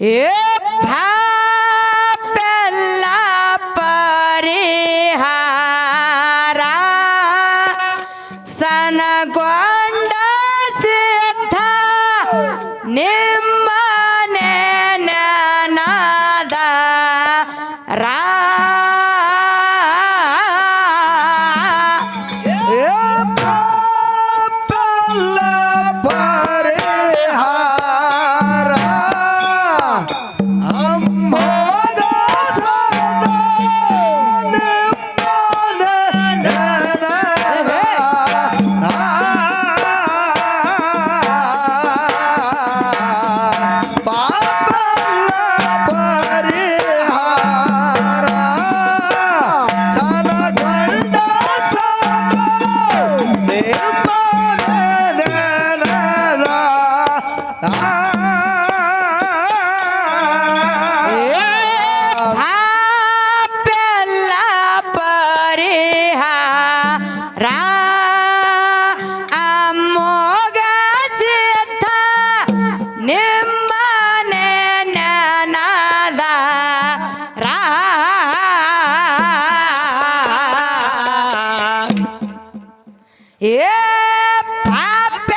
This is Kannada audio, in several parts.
হে ভাই Yeah!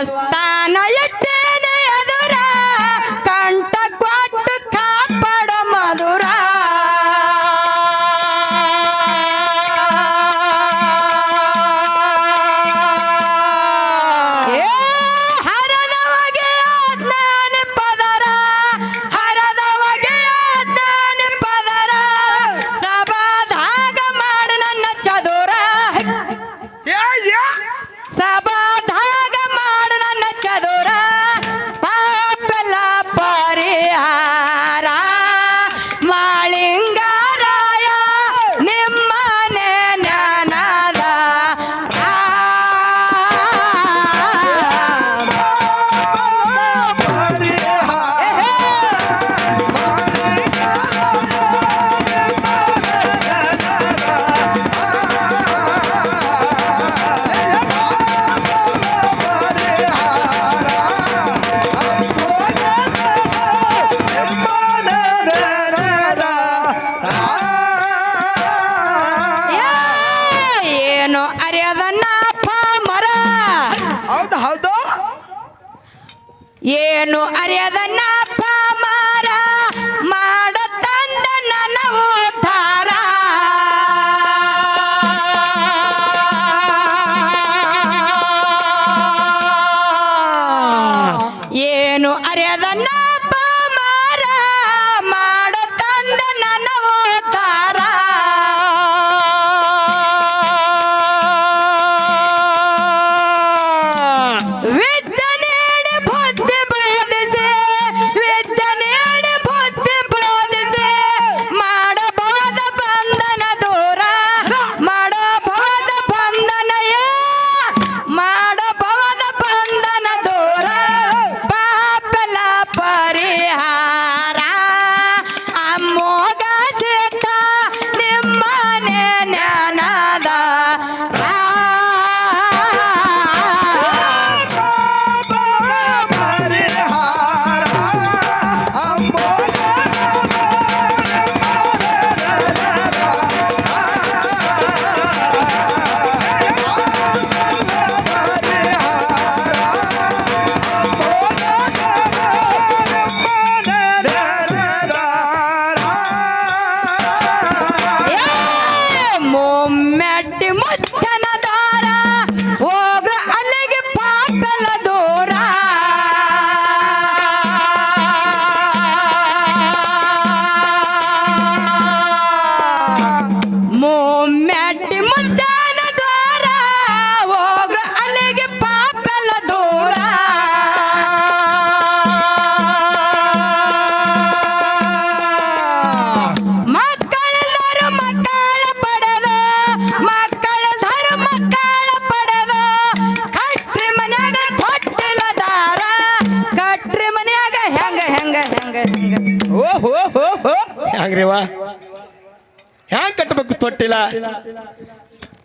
ಶಿವಸ್ಥಾನ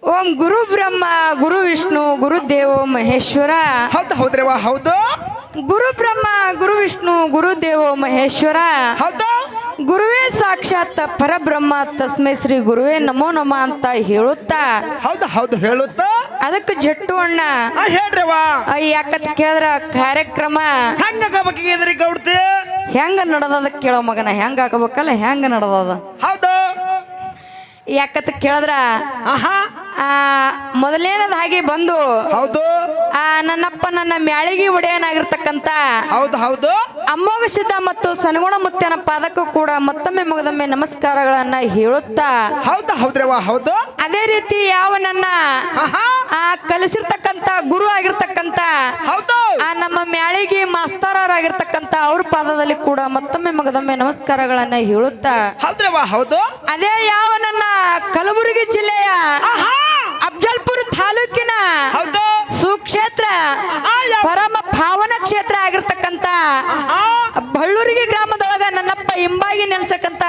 ಓಂ ಗುರು ಬ್ರಹ್ಮ ಗುರು ವಿಷ್ಣು ಗುರು ದೇವೋ ಮಹೇಶ್ವರ. ಹೌದು ಹೌದ್ರವ್ವ ಹೌದು. ಗುರು ಬ್ರಹ್ಮ ಗುರು ವಿಷ್ಣು ಗುರು ದೇವೋ ಮಹೇಶ್ವರ. ಹೌದು. ಗುರುವೇ ಸಾಕ್ಷಾತ್ ಪರಬ್ರಹ್ಮ ತಸ್ಮೈ ಶ್ರೀ ಗುರುವೇ ನಮೋ ನಮ ಅಂತ ಹೇಳುತ್ತಾ. ಹೌದು ಹೌದು ಹೇಳುತ್ತಾ. ಅದಕ್ಕೆ ಜಟ್ಟು ಅಣ್ಣ. ಹೇಳ್ರಿ ವಾ ಯಾಕತ್ ಯಾಕಂತ ಕೇಳಿದ್ರ ಕಾರ್ಯಕ್ರಮ. ಹೆಂಗ ಗೌಡ್ತಿ? ಹೆಂಗ ಅದಕ್ಕೆ ಕೇಳೋ ಮಗನ ಹೆಂಗ ಹಾಕಬೇಕಲ್ಲ ಹೆಂಗ ನಡದದ? ಹೌದು. ಯಾಕಂತ ಕೇಳಿದ್ರ? ಮೊದಲೇನದ ಹಾಗೆ ಬಂದು ಹೌದು. ಆ ನನ್ನಪ್ಪ ನನ್ನ ಮ್ಯಾಳಿಗೆ ಒಡೆಯನಾಗಿರ್ತಕ್ಕಂತ ಹೌದು ಹೌದು. ಅಮ್ಮೋಗ ಸಿದ್ಧ ಮತ್ತು ಸನಗುಣ ಮುತ್ತೇನ ಪಾದಕ್ಕೂ ಕೂಡ ಮತ್ತೊಮ್ಮೆ ಮಗದೊಮ್ಮೆ ನಮಸ್ಕಾರಗಳನ್ನ ಹೇಳುತ್ತಾ ಹೌದು ಹೌದ್ರವ ಹೌದು. ಅದೇ ರೀತಿ ಯಾವ ನನ್ನ ಕಲಿಸಿರ್ತಕ್ಕಂತ ಗುರು ಆಗಿರ್ತಕ್ಕಂತ ಹೌದು. ಆ ನಮ್ಮ ಮ್ಯಾಳಿಗೆ ಮಾಸ್ತರಾಗಿರ್ತಕ್ಕಂತ ಅವ್ರ ಪಾದದಲ್ಲಿ ಕೂಡ ಮತ್ತೊಮ್ಮೆ ಮಗದೊಮ್ಮೆ ನಮಸ್ಕಾರಗಳನ್ನ ಹೇಳುತ್ತಾ ಹೌದು. ಅದೇ ಯಾವ ನನ್ನ ಕಲಬುರಗಿ ಜಿಲ್ಲೆಯ ಅಬ್ಜಲ್ಪುರ ಅಫ್ಜಲ್ಪುರ ತಾಲೂಕಿನ ಸುಕ್ಷೇತ್ರ ಪರಮ ಪಾವನ ಕ್ಷೇತ್ರ ಆಗಿರ್ತಕ್ಕಂತ ಬಳ್ಳೂರಿಗೆ ಗ್ರಾಮದೊಳಗ ನನ್ನಪ್ಪ ಹಿಂಬಾಗಿ ನೆಲೆಸಕ್ಕಂತ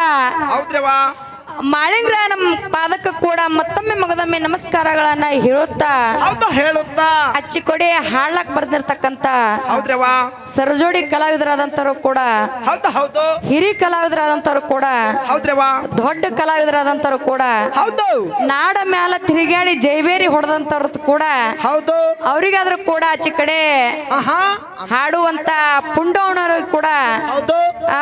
ಮಾಳಿಂಗ್ರ ನಮ್ಮ ಪಾದಕ್ಕೆ ಕೂಡ ಮತ್ತೊಮ್ಮೆ ಮಗದೊಮ್ಮೆ ನಮಸ್ಕಾರಗಳನ್ನ ಹೇಳುತ್ತಾ? ಹೇಳುತ್ತಾ? ಅಚ್ಚಿ ಕೊಡಿ ಹಾಳಕ್ ಬರ್ದಿರ್ತಕ್ಕಂತ ಸರ್ಜೋಡಿ ಕಲಾವಿದರಾದಂತರು ಕೂಡ ಹಿರಿ ಕಲಾವಿದರಾದಂತರು ಕೂಡ ದೊಡ್ಡ ಕಲಾವಿದರಾದಂತರು ಕೂಡ ಹೌದು. ನಾಡ ಮ್ಯಾಲ ತಿರುಗಾಡಿ ಜೈಬೇರಿ ಹೊಡೆದಂತವ್ರ ಕೂಡ ಹೌದು. ಅವರಿಗಾದ್ರೂ ಕೂಡ ಆಚೆ ಕಡೆ ಹಾಡುವಂತ ಪುಂಡವಣರು ಕೂಡ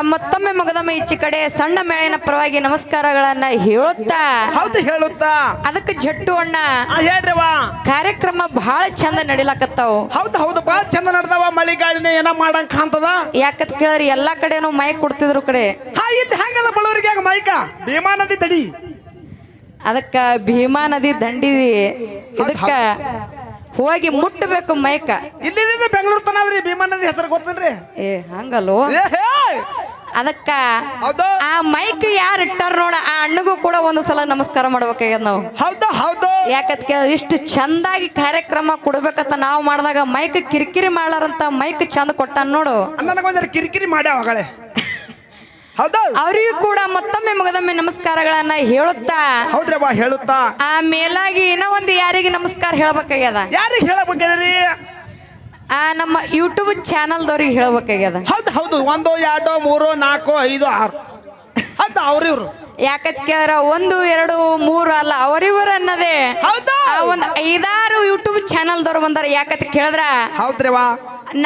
ಮತ್ತೊಮ್ಮೆ ಮಗದೊಮ್ಮೆ ಈಚೆ ಕಡೆ ಸಣ್ಣ ಮೇಳೆಯ ಪರವಾಗಿ ನಮಸ್ಕಾರಗಳನ್ನ ಹೇಳುತ್ತಾ? ಹೌದು ಹೇಳುತ್ತಾ? ಅದಕ್ಕೆ ಜಟ್ಟು ಅಣ್ಣ ಆ ಹೇಳ್ರವ್ವ. ಕಾರ್ಯಕ್ರಮ ಬಹಳ ಚಂದ ನಡಿಲಾಕತ್ತಾವು. ಹೌದು ಹೌದು ಬಹಳ ಚಂದ ನಡ್ದವ. ಮಳಿ ಗಾಳಿನ ಏನ ಮಾಡಂಗ್ ಕಾಣ್ತದ? ಯಾಕತ್ ಕೇಳಿದ್ರೆ ಎಲ್ಲಾ ಕಡೆನೂ ಮೈಕ್ ಕೊಡ್ತಿದ್ರು ಕಡೆ. ಹಾ ಇಲ್ಲಿ ಹೆಂಗದ ಬಡವರಿಗೆ ಹಂಗ ಮೈಕ? ಭೀಮಾ ನದಿ ತಡಿ. ಅದಕ್ಕ ಭೀಮಾ ನದಿ ದಂಡಿ. ಇದಕ್ಕ ಹೋಗಿ ಮುಟ್ಟಬೇಕು ಮೈಕ. ಇಲ್ಲಿ ಬೆಂಗಳೂರು ತನ ಅದ್ರಿ ಭೀಮಾ ನದಿ ಹೆಸರು ಗೊತ್ತನ್ರಿ ಏ ಹಂಗಲ್ಲೋ? ಅದಕ್ಕ ಹೌದು. ಆ ಮೈಕ್ ಯಾರು ಇಟ್ಟಾರ ನೋಡ ಆ ಅಣ್ಣಗೂ ಕೂಡ ಒಂದು ಸಲ ನಮಸ್ಕಾರ ಮಾಡ್ಬೇಕಾಗ್ಯದ ನಾವು. ಹೌದು ಹೌದು. ಯಾಕಂತ ಇಷ್ಟು ಚಂದಾಗಿ ಕಾರ್ಯಕ್ರಮ ಕೊಡ್ಬೇಕಂತ ನಾವು ಮಾಡಿದಾಗ ಮೈಕ್ ಕಿರಿಕಿರಿ ಮಾಡ್ಲಾರಂತ ಮೈಕ್ ಚಂದ ಕೊಟ್ಟ ನೋಡು. ಕಿರಿಕಿರಿ ಮಾಡ್ಯಾವ ಮಗಳೇ? ಹೌದು. ಅವರಿಗೂ ಕೂಡ ಮತ್ತೊಮ್ಮೆ ಮಗದೊಮ್ಮೆ ನಮಸ್ಕಾರಗಳನ್ನ ಹೇಳುತ್ತಾ? ಹೌದ್ರಪ್ಪ ಹೇಳುತ್ತಾ. ಆ ಮೇಲಾಗಿ ಏನೋ ಒಂದು ಯಾರಿಗೆ ನಮಸ್ಕಾರ ಹೇಳ್ಬೇಕಾಗ್ಯದ? ಯಾರಿಗೆ ಹೇಳಬೇಕಾದ್ರಿ? ನಮ್ಮ ಯೂಟ್ಯೂಬ್ ಚಾನಲ್ದವ್ರಿಗೆ ಹೇಳ್ಬೇಕಾಗ್ಯದ. ಹೌದು ಹೌದು ಒಂದು ಎರಡು ಮೂರು ನಾಲ್ಕು ಐದು ಆರು. ಹೌದು ಅವ್ರಿವ್ರು ಯಾಕತ್ ಕೇಳ ಒಂದು ಎರಡು ಮೂರು ಅಲ್ಲ ಅವರಿವರು ಅನ್ನದೇ. ಹೌದು? ಆ ಒಂದು ಐದಾರು ಯೂಟ್ಯೂಬ್ ಚಾನಲ್ದವ್ರು ಬಂದಾರ ಯಾಕತ್ ಕೇಳಿದ್ರ. ಹೌದ್ರಿವಾ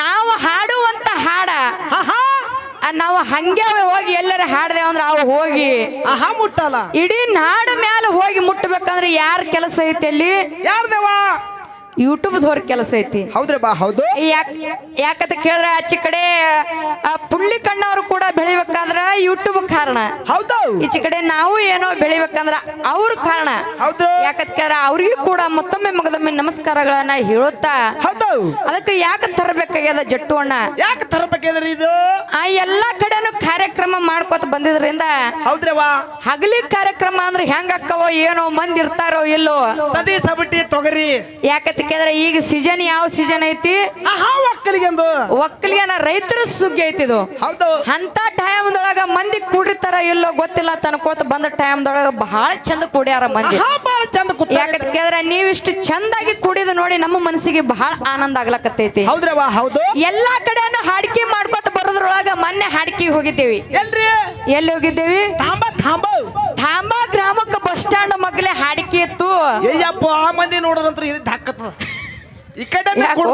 ನಾವು ಹಾಡುವಂತ ಹಾಡ. ಆ ನಾವು ಹಂಗೆ ಹೋಗಿ ಎಲ್ಲರ ಹಾಡ್ದೇವ ಅಂದ್ರೆ ಅವು ಹೋಗಿ. ಆಹಾ ಮುಟ್ಟಲ್ಲ. ಇಡೀ ನಾಡು ಮ್ಯಾಲ ಹೋಗಿ ಮುಟ್ಟಬೇಕಂದ್ರೆ ಯಾರ ಕೆಲಸ ಐತೆ ಅಲ್ಲಿ? ಯಾರ್ದವ ಯೂಟ್ಯೂಬ್ದವ್ರ ಕೆಲಸ ಐತಿ. ಹೌದ್ರಿ ಬಾ ಹೌದು. ಯಾಕ್ ಯಾಕಂತ ಕೇಳಿದ್ರೆ ಆಚೆ ಕಡೆ ಆ ಪುಳ್ಳಿ ಕಣ್ಣವ್ರು ಕೂಡ ಬೆಳಿಬೇಕಂದ್ರ ಯೂಟ್ಯೂಬ್ ಕಾರಣ. ಹೌದು. ಈಚೆ ಕಡೆ ನಾವು ಏನೋ ಬೆಳಿಬೇಕಂದ್ರ ಅವ್ರ ಕಾರಣ. ಹೌದು. ಯಾಕಂತ ಕೇಳಿದ್ರೆ ಅವ್ರಿಗೂ ಕೂಡ ಮತ್ತೊಮ್ಮೆ ಮಗದೊಮ್ಮೆ ನಮಸ್ಕಾರಗಳನ್ನ ಹೇಳುತ್ತಾ. ಹೌದು. ಅದಕ್ಕೆ ಯಾಕೆ ತರಬೇಕಾಗ್ಯದ ಜಟ್ಟು ಅಣ್ಣ? ಯಾಕೆ ತರಬೇಕಾದ್ರೆ ಇದು? ಆ ಎಲ್ಲಾ ಕಡೆನೂ ಕಾರ್ಯಕ್ರಮ ಮಾಡ್ಕೋತ ಬಂದಿದ್ರಿಂದ ಹೌದ್ರವ್ವ ಹಗಲಿ ಕಾರ್ಯಕ್ರಮ ಅಂದ್ರೆ ಹೆಂಗ ಅಕ್ಕವೋ ಏನೋ ಮಂದಿ ಇರ್ತಾರೋ ಇಲ್ಲೋ. ಸದಿ ಸಬಟಿ ತೊಗರಿ. ಯಾಕಂತ ಕೇಳಿದ್ರೆ ಈಗ ಸೀಸನ್ ಯಾವ ಸೀಸನ್ ಐತಿ? ಆಹಾ ಒಕ್ಕಲಿಗೆಂದು. ಒಕ್ಕಲಿಗೆನ ರೈತರ ಸುಗ್ಗಿ ಐತಿ ಇದು. ಹೌದು. ಅಂತ ಟೈಮ್ದೊಳಗ ಮಂದಿ ಕೂಡಿರ್ತಾರ ಇಲ್ಲೋ ಗೊತ್ತಿಲ್ಲ ತನ್ಕೋತ ಬಂದ ಟೈಮ್ದೊಳಗ ಬಹಳ ಚಂದ ಕೂಡ್ಯಾರ ಮಂದಿ. ಆಹಾ ನೀವ್ ಚಂದ ಕೂತ ಕೇಳಿದ್ರೆ ನೀವಿಷ್ಟು ಚಂದಾಗಿ ಕೂಡಿದ ನೋಡಿ ನಮ್ಮ ಮನಸ್ಸಿಗೆ ಬಹಳ ಆನಂದ ಆಗ್ಲಕತ್ತೈತಿ. ಹೌದು. ಎಲ್ಲಾ ಕಡೆನು ಹಾಡಿಕೆ ಮಾಡ್ಕೊತ ಬರೋದ್ರೊಳಗ ಮೊನ್ನೆ ಹಾಡಿಕೆಗೆ ಹೋಗಿದ್ದೇವಿ. ಎಲ್ರಿ? ಎಲ್ಲಿ ಹೋಗಿದ್ದೇವಿ? ತಾಂಬ ತಾಂಬ. ತಾಂಬಾ ಗ್ರಾಮಕ್ಕೆ ಬಸ್ ಸ್ಟ್ಯಾಂಡ್ ಮಗ್ಲೆ ಹಾಡಿಕೆ ಇತ್ತು. ಅಯ್ಯಪ್ಪ ಆ ಮಂದಿ ನೋಡಿದ್ರಂತ್ರ ಇದು ಹಾಕತ್ತದ. ಈ ಕಡೆ ಯಾಕೋ?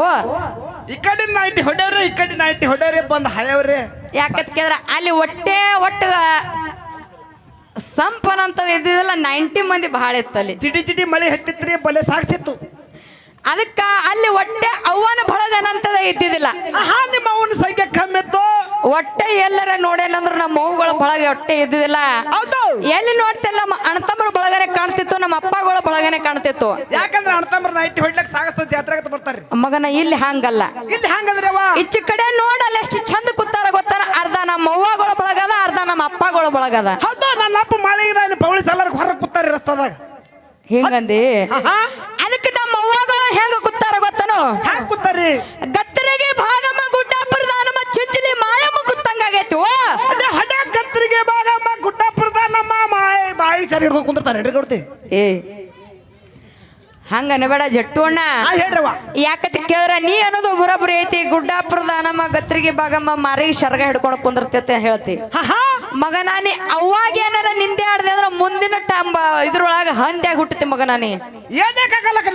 ಈ ಕಡೆ ನೈಂಟಿ ಹೊಡ್ಯಾವ್ರಿ ಈ ಕಡೆ ನೈಂಟಿ ಹೊಡ್ಯಾವ್ರಿ ಬಂದ್ ಹಳೆಯವ್ರಿ. ಯಾಕತ್ ಕೇಳಿದ್ರೆ ಅಲ್ಲಿ ಒಟ್ಟೆ ಒಟ್ಟು ಸಂಪನ್ ಅಂತ ಇದ್ದಿದ್ದಲ್ಲ ನೈಂಟಿ ಮಂದಿ ಬಹಳ ಇತ್ತು ಅಲ್ಲಿ. ಚಿಟಿ ಚಿಟಿ ಮಳೆ ಹತ್ತಿತ್ರಿ ಬಲೆ ಸಾಕ್ಸಿತ್ತು ಅದಕ್ಕ ಅಲ್ಲಿ ಒಟ್ಟೆ ಅವ್ವನ ಬಳಗನಂತದ ಇದ್ದಿದ್ದಿಲ್ಲ. ಆಹಾ ನಿಮ್ಮ ಅವನ ಸಂಖ್ಯೆ ಕಮ್ಮಿ ಇತ್ತು. ಒಟ್ಟೆ ಎಲ್ಲರ ನೋಡೇನಂದ್ರ ನಮ್ಮ ಮಗುಗಳ ಬಳಗ ಒಟ್ಟೆ ಇದ್ದಿದ್ದಿಲ್ಲ. ಹೌದು. ಎಲ್ಲಿ ನೋಡ್ತಿಲ್ಲ ಅಣ್ಣತಮ್ಮರ ಬಳಗನೆ ಕಾಣ್ತಿತ್ತು ನಮ್ಮ ಅಪ್ಪಗಳ ಬಳಗನೆ ಕಾಣ್ತಿತ್ತು. ಯಾಕಂದ್ರೆ ಅಣ್ತಂಬ್ರ ನೈಟ್ ಹೊಡ್ಲಕ್ ಸಾಗಸ್ತ ಜಾತ್ರೆ ಬರ್ತಾರೆ. ಮಗನ ಇಲ್ಲಿ ಹಂಗಲ್ಲ. ಇಲ್ಲಿ ಹಂಗಂದ್ರೆ ಇಚ್ಚ ಕಡೆ ನೋಡಲ್ಲ ಎಷ್ಟು ಚಂದ ಕೂತಾರ ಗೊತ್ತಾರ ಅರ್ಧ ನಮ್ಮ ಅವ್ವಗಳ ಬಳಗದ ಅರ್ಧ ನಮ್ಮ ಅಪ್ಪಗಳ ಬಳಗದ. ಹೌದು ನನ್ನ ಅಪ್ಪ ಮಾಳಿಗೆ ಪೌಳಿ ಸಲರ್ ಹೊರಗೆ ಕೂತಾರೆ ರಸ್ತದಾಗ. ಹಿಂಗಂದಿ? ಅದಕ್ಕೆ ನಮ್ಮ ಅವ್ವಗಳು ಹೆಂಗ ಕೂತಾರ ಗೊತ್ತನು? ಹ್ಯಾಂಗ ಕೂತಾರಿ ಗತ್ತರಿಗೆ ಭಾಗಮ್ಮ ಗುಡ್ಡಾಪುರ ದಾನಮ್ಮ ಚುಂಚಲಿ ಮಾಯಮ್ಮ ಕೂತಂಗಾಗೈತಿ ಓ. ಅದೇ ಹಡ ಕತ್ತರಿಗೆ ಭಾಗಮ್ಮ ಗುಡ್ಡಾಪುರದ ನಮ್ಮ ಮಾಯ ಬಾಯಿ ಸರಿ ಹಿಡ್ಕೊಂಡು ಕುಂದಿರ್ತಾರೆ. ಹಿಡ್ಕೊಡ್ತಿ ಏ ಹಂಗ ಅನ್ಬೇಡ ಜಟ್ಟು ಅಣ್ಣ ಹಾ ಹೇಳ್ರವ್ವ. ಯಾಕಂತ ಕೇಳಿದ್ರ ನೀ ಅನ್ನೋದು ಬರೋಬ್ರಿ ಐತಿ ಗುಡ್ಡಾಪುರದ ನಮ್ಮ ಗತ್ರಿಗೆ ಬಾಗಮ್ಮ ಮಾರಿಗೆ ಶರ್ಗ ಹಿಡ್ಕೊಂಡು ಕುಂದಿರ್ತೈತೆ ಹೇಳ್ತಿ. ಮಗ ನಾನಿ ಅವಾಗ ಏನಾರ ನಿಂದೆ ಆಡ್ದೆ ಅಂದ್ರ ಮುಂದಿನ ಟಂಬ ಇದ್ರೊಳಗ ಹಂದ್ಯಾಗ ಹುಟ್ಟತಿ ಮಗ ನಾನಿ.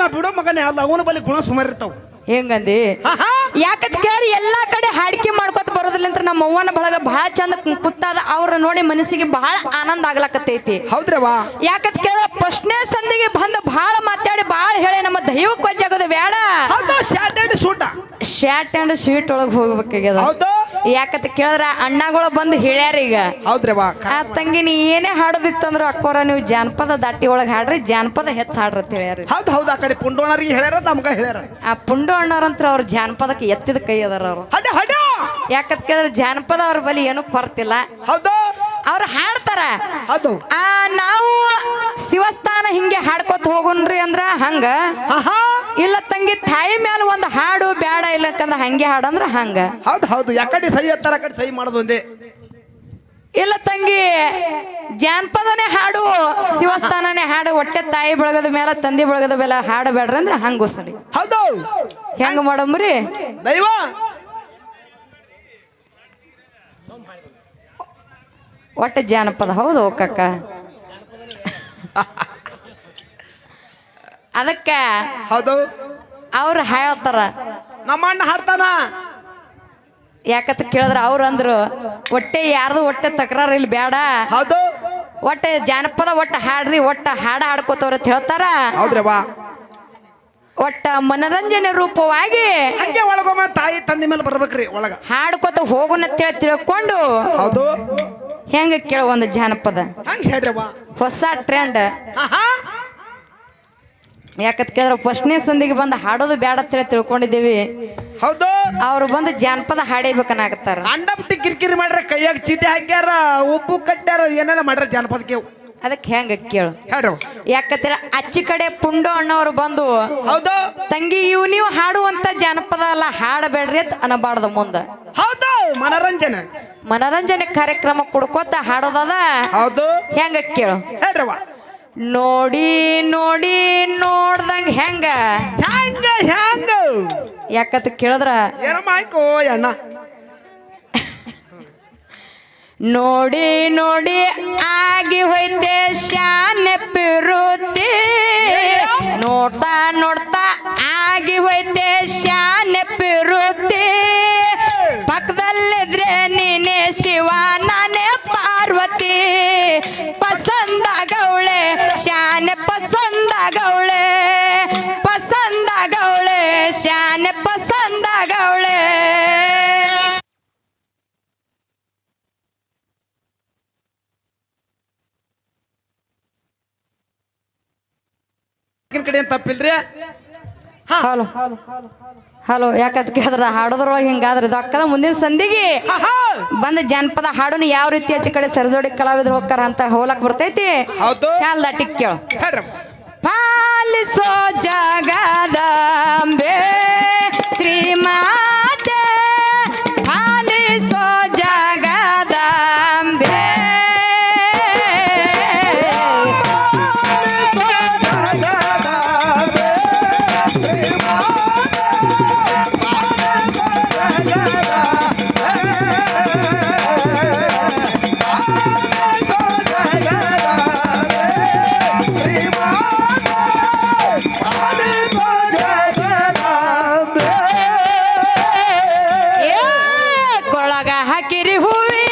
ನಾ ಬಿಡೋ ಮಗನೇ? ಅಲ್ಲ ಅವನ ಬಲಿ ಗುಣ ಸುಮಾರು ಇರ್ತಾವ. ಹೆಂಗಂದಿ? ಯಾಕಂತ ಕೇಳಿ ಎಲ್ಲಾ ಕಡೆ ಹಾಡಿಕೆ ಮಾಡ್ಕೊತ ಬರೋದಿಲ್ಲ ಅಂತ ನಮ್ಮ ಅವ್ವನ ಬಳಗ ಬಹಳ ಚಂದ ಕುತ್ತಾದ. ಅವ್ರ ನೋಡಿ ಮನಸ್ಸಿಗೆ ಬಹಳ ಆನಂದ ಆಗ್ಲಕತ್ತೈತಿ. ಹೌದ್ರವಾ ಯಾಕಂತ ಕೇಳ ಫಸ್ಟ್ನೇ ಸಂದಿಗೆ ಬಂದು ಬಹಳ ಮಾತಾಡಿ ಬಹಳ ಹೇಳಿ ನಮ್ಮ ದೈವಕ್ಕೆ ವಜ್ಜಾಗೋದು ಬೇಡ. ಸೂಟ. ಶಾರ್ಟ್ ಅಂಡ್ ಸ್ವೀಟ್ ಒಳಗೆ ಹೋಗ್ಬೇಕಾಗ್ಯದ. ಹೌದು? ಯಾಕಂತ ಕೇಳಿದ್ರ ಅಣ್ಣಗಳು ಬಂದು ಹೇಳ್ಯಾರ ಈಗ. ಆ ತಂಗಿ ನೀ ಏನೇ ಹಾಡೋದಿತ್ತಂದ್ರ ಅಕ್ಕೋರ ನೀವು ಜಾನಪದ ದಾಟಿ ಒಳಗೆ ಹಾಡ್ರಿ ಜಾನಪದ ಹೆಚ್ಚು ಹಾಡ್ರಿ ಅಂತ ಹೇಳ್ಯಾರ. ಹೌದು ಹೌದು ಆ ಕಡೆ ಪುಂಡೋಣರಿಗೆ ಹೇಳ್ಯಾರ ನಮ್ಗೆ ಹೇಳ್ಯಾರ. ಆ ಪುಂಡು ಅಣ್ಣವ್ರಂತ್ರ ಅವ್ರ ಜಾನಪದಕ್ಕೆ ಎತ್ತಿದ ಕೈ ಅದಾರ ಅವ್ರು. ಯಾಕತ್ ಕೇಳಿದ್ರ ಜಾನಪದ ಅವ್ರ ಬಲಿ ಏನು ಕೊರತಿಲ್ಲ. ಹೌದು? ಅವ್ರು ಹಾಡ್ತಾರ. ಆ ನಾವು ಶಿವಸ್ಥಾನ ಹಿಂಗೆ ಹಾಡ್ಕೊತ ಹೋಗುನ್ರಿ ಅಂದ್ರ ಹಂಗ. ಇಲ್ಲ ತಂಗಿ ತಾಯಿ ಮೇಲೆ ಒಂದು ಹಾಡು ಬೇಡ ಇಲ್ಲ ಹಂಗೆ ಅಂದ್ರೆ ಹಂಗ. ಹೌದು ಹೌದು ಯಾಕಡೆ ಸಹಿ ಹತ್ತಾರ ಆ ಕಡೆ ಸಹಿ ಮಾಡೋದು ಒಂದೇ. ಇಲ್ಲ ತಂಗಿ ಜಾನಪದನೆ ಹಾಡು ಶಿವಸ್ಥಾನನೇ ಹಾಡು ಹೊಟ್ಟೆ ತಾಯಿ ಬೆಳಗದ ಮೇಲೆ ತಂದೆ ಬೆಳಗದ ಮೇಲೆ ಹಾಡು ಬೇಡ್ರಿ ಅಂದ್ರೆ ಹಂಗ ಸರಿ ಹೌದು ಹೆಂಗ ಮಾಡಂಬ್ರಿ? ದೈವ. ಒಟ್ಟು ಜಾನಪದ ಹೌದು ಕಕ್ಕ ಅದಕ್ಕ ಹೌದು. ಅವ್ರು ಹೇಳ್ತಾರ. ನಮ್ಮಣ್ಣ ಹಾಡ್ತಾನ. ಯಾಕಂತ ಕೇಳಿದ್ರ ಅವ್ರು ಅಂದ್ರು ಹೊಟ್ಟೆ ಯಾರ್ದು ಹೊಟ್ಟೆ ತಕರಾರು ಇಲ್ಲಿ ಬೇಡ. ಹೌದು. ಒಟ್ಟೆ ಜಾನಪದ ಒಟ್ಟ ಹಾಡ್ರಿ ಒಟ್ಟ ಹಾಡ ಹಾಡ್ಕೋತವ್ರ ಅಂತ ಹೇಳ್ತಾರ. ಹೌದ್ರವಾ ಒಟ್ಟ ಮನರಂಜನೆ ರೂಪವಾಗಿ ಹಂಗೆ ಒಳಗೊಮ್ಮ ತಾಯಿ ತಂದೆ ಮೇಲೆ ಬರ್ಬೇಕ್ರಿ ಒಳಗ. ಹಾಡ್ಕೋತ ಹೋಗುನ ತಿಳ್ ತಿಳ್ಕೊಂಡು ಹೌದು. ಹೆಂಗ ಕೇಳ ಒಂದು ಜಾನಪದ? ಹಂಗ ಹೇಳ್ರವ್ವ ಹೊಸ ಟ್ರೆಂಡ್. ಯಾಕಂತ ಕೇಳಿದ್ರೆ ಫಸ್ಟ್ನೇ ಸಂದಿಗೆ ಬಂದು ಹಾಡೋದು ಬೇಡ ಅಂತ ಹೇಳಿ ತಿಳ್ಕೊಂಡಿದ್ದೀವಿ. ಹೌದು. ಅವ್ರು ಬಂದು ಜಾನಪದ ಹಾಡೇಬೇಕನ್ನಾಗತ್ತಾರ ಅಂಡಪ್ಟಿ ಕಿರಿಕಿರಿ ಮಾಡ್ರ ಕೈಯಾಗ ಚೀಟಿ ಹಾಕ್ಯಾರ ಉಪ್ಪು ಕಟ್ಟ್ಯಾರ ಏನೇನ ಮಾಡ್ರ ಕೇವು ಅದಕ್ಕೆ ಹೆಂಗ ಕೇಳು. ಹೇಳ್ರವ್ವ ಯಾಕಂದ್ರೆ ಅಚ್ಚಿ ಕಡೆ ಪುಂಡು ಅಣ್ಣವ್ರು ಬಂದು ಹೌದು. ತಂಗಿ ಇವು ನೀವು ಹಾಡುವಂತ ಜಾನಪದ ಅಲ್ಲ ಹಾಡಬೇಡ್ರಿ ಅಂತ ಅನ್ನಬಾರ್ದು ಮುಂದ. ಹೌದು ಮನರಂಜನೆ. ಮನರಂಜನೆ ಕಾರ್ಯಕ್ರಮ ಕೊಡ್ಕೋತ ಹಾಡೋದದ. ಹೌದು. ಹೆಂಗ ಕೇಳು. ಹೇಳ್ರವ್ವ. ನೋಡಿ ನೋಡಿ ನೋಡ್ದಂಗ ಹೆಂಗ? ಹೆಂಗ ಹೆಂಗ? ಯಾಕತ್ ಕೇಳಿದ್ರ? ಏನ ಅಣ್ಣ. ನೋಡಿ ನೋಡಿ ಆಗಿ ಹೋಯ್ತೆ ಶಾನೆ ಪಿರುತಿ. ನೋಡ್ತಾ ನೋಡ್ತಾ ಆಗಿ ಹೋಯ್ತೆ ಶಾನೆ ಪಿರುತಿ. ಪಕ್ಕದಲ್ಲಿದ್ರೆ ನೀನೆ ಶಿವ ಕಡೆ ಏನ್ ತಪ್ಪಿಲ್ರಿ? ಹಲೋ. ಹಲೋ ಯಾಕಂತ ಕೇಳಿದ್ರ ಹಾಡೋದ್ರೊಳಗೆ ಹಿಂಗಾದ್ರೆ ಅಕ್ಕದ ಮುಂದಿನ ಸಂದಿಗೆ. ಬಂದ ಜನಪದ ಹಾಡೋನು ಯಾವ ರೀತಿ ಆಚೆ ಕಡೆ ಸರಜೋಡಿ ಕಲಾವಿದ್ರು ಹೋಗ್ತಾರ ಅಂತ ಹೋಲಕ್ ಬರ್ತೈತಿ? ಹೌದು. ಚಾಲ್ ದಾಟಿಕ್ ಕೇಳು. ಪಾಲಿಸೋ ಜಗದಂಬೆ ಶ್ರೀಮಾತೆ Pirihui!